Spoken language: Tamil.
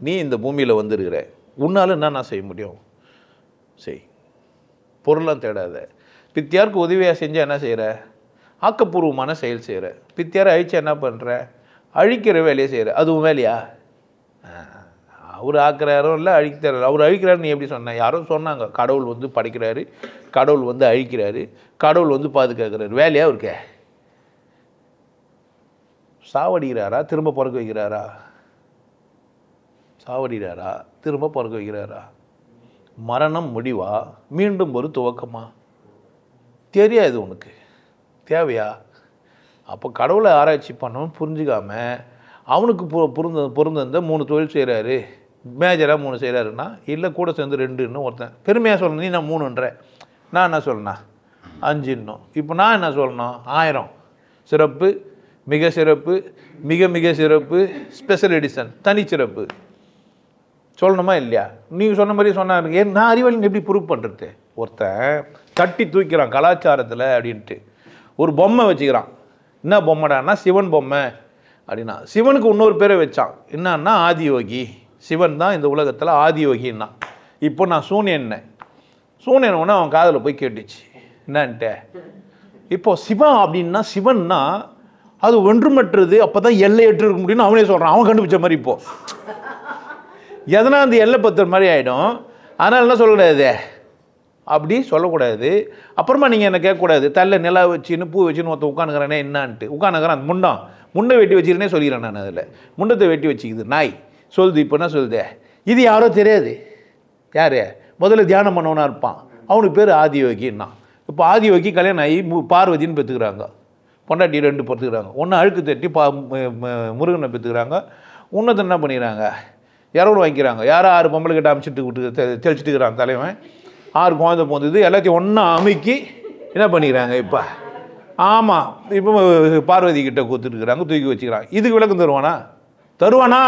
நீ இந்த பூமியில் வந்திருக்கிற உன்னால் என்ன நான் செய்ய முடியும்? செய். பொருளாம் தேடாத. பித்தியாருக்கு உதவியாக செஞ்சால் என்ன செய்கிற ஆக்கப்பூர்வமான செயல் செய்கிற பித்தியாரை அழிச்சு என்ன பண்ணுற அழிக்கிற வேலையை செய்கிற அது உன் வேலையா? அவர் ஆக்குறாரோ இல்லை அழிக்கிறாரு அவர் அழிக்கிறாரு நீ எப்படி சொன்ன? யாரோ சொன்னாங்க. கடவுள் வந்து படைக்கிறாரு. கடவுள் வந்து அழிக்கிறாரு. கடவுள் வந்து பாதுகாக்கிறாரு. வேலையாக இருக்க சாவடிக்கிறாரா? திரும்ப பிறக்க வைக்கிறாரா சாவடிக்கிறாரா திரும்ப பிறக்க வைக்கிறாரா? மரணம் முடிவா? மீண்டும் ஒரு துவக்கமா? தெரியாது உனக்கு? தேவையா? அப்போ கடவுளை ஆராய்ச்சி பண்ணணும் புரிஞ்சுக்காம அவனுக்கு பு புரிந்த பொருந்த மூணு தொழில் செய்கிறாரு மேஜராக மூணு செய்கிறாருன்னா இல்லை கூட சேர்ந்து ரெண்டுன்னு ஒருத்தன். பெருமையாக சொல்லணும். நீ நான் மூணுன்ற? நான் என்ன சொல்லணா அஞ்சு இன்னும் இப்போ நான் என்ன சொல்லணும் ஆயிரம். சிறப்பு மிக சிறப்பு மிக மிக சிறப்பு ஸ்பெஷல் எடிஷன் தனிச்சிறப்பு. சொல்லணுமா இல்லையா? நீங்கள் சொன்ன மாதிரி சொன்னாங்க ஏன் நான் அறிவாளின்னு எப்படி ப்ரூவ் பண்ணுறது ஒருத்தன் தட்டி தூக்கிறான் கலாச்சாரத்தில் அப்படின்ட்டு. ஒரு பொம்மை வச்சுக்கிறான். என்ன பொம்மைடான்னா சிவன் பொம்மை அப்படின்னா. சிவனுக்கு இன்னொரு பேரை வச்சான். என்னன்னா ஆதியோகி. சிவன் தான் இந்த உலகத்தில் ஆதியோகின்னா. இப்போ நான் சூனியன்னேன் சூனியன் உடனே அவன் காதில் போய் கேட்டுச்சு. என்னன்ட்டு. இப்போ சிவன் அப்படின்னா சிவன்னா அது ஒன்றுமற்றது அப்போ தான் எல்லையற்று இருக்க முடியும்னு அவனே சொல்கிறான் அவன் கண்டுபிடிச்ச மாதிரி இப்போது எதனா அந்த எல்லை பத்துற மாதிரி ஆகிடும் அதனால் என்ன சொல்லக்கூடாது? அப்படி சொல்லக்கூடாது. அப்புறமா நீங்கள் என்ன கேட்கக்கூடாது? தள்ள நிலா வச்சுன்னு பூ வச்சுன்னு ஒருத்தன் உட்காந்துக்கிறேனே என்னான்ட்டு. உட்காந்துக்கிறேன் அந்த முண்டம். முண்டை வெட்டி வச்சிருந்தே சொல்லிடுறேன் நான் அதில். முண்டத்தை வெட்டி வச்சுக்குது நாய். சொல்லுது இப்போ என்ன சொல்லுது? இது யாரோ தெரியாது. யார்? முதல்ல தியானம் பண்ணவனா இருப்பான். அவனுக்கு பேர் ஆதியோகின்னா. இப்போ ஆதியோகி கல்யாணம் ஆகி மு- பார்வதின்னு பெற்றுக்கிறாங்க. பொண்டாட்டி ரெண்டு பெற்றுக்கிறாங்க. ஒன்று அழுக்கு தட்டி பா முருகனை பெற்றுக்கிறாங்க. இன்னொருத்தர் என்ன பண்ணிக்கிறாங்க? இரவு வாங்கிக்கிறாங்க. யாரோ ஆறு பொம்பளை கிட்ட அமைச்சிட்டு விட்டு தெளிச்சிட்டு இருக்கிறான் தலைவன். ஆறு குழந்தை போந்தது எல்லாத்தையும் ஒன்றா அமைக்கி என்ன பண்ணிக்கிறாங்க இப்போ? ஆமாம் இப்போ பார்வதி கிட்ட கொடுத்துட்டுருக்குறாங்க தூக்கி வச்சுக்கிறாங்க. இதுக்கு விளக்கம் தருவானா? தருவானா?